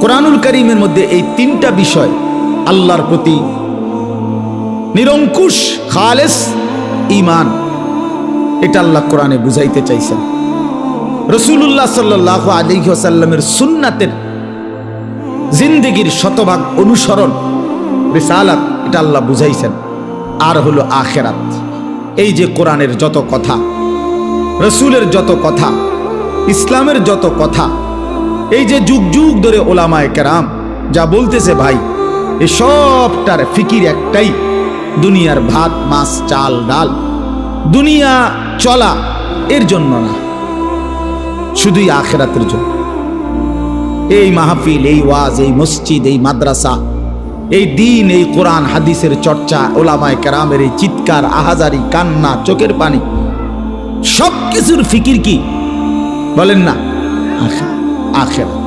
কোরআনুল করিমের মধ্যে এই তিনটা বিষয় আল্লাহর প্রতি নিরঙ্কুশ, খালেস ইমান এটা আল্লাহ কোরআনে বুঝাইতে চাইছেন। রসুল্লাহ সাল্লাহ আলিহাসাল্লামের সুন্নাতের জিন্দিগির শতভাগ অনুসরণ, রিসালাত, এটা আল্লাহ বুঝাইছেন। আর হলো আখেরাত। এই যে কোরআনের যত কথা, রসুলের যত কথা, ইসলামের যত কথা এই যে যুগ যুগ ধরে ওলামায় কেরাম যা বলতেছে ভাই, এ সবটার ফিকির একটাই, দুনিয়ার ভাত, মাছ, চাল, ডাল। দুনিয়া চলা এর জন্য না, শুধুই আখেরাতের জন্য। এই মাহফিল, এই ওয়াজ, এই মসজিদ, এই মাদ্রাসা, এই দিন, এই কোরআন, হাদিসের চর্চা, ওলামায় কেরামের এই চিৎকার, আহাজারি, কান্না, চোখের পানি সব কিছুর ফিকির কি? বলেন না। আখের আখের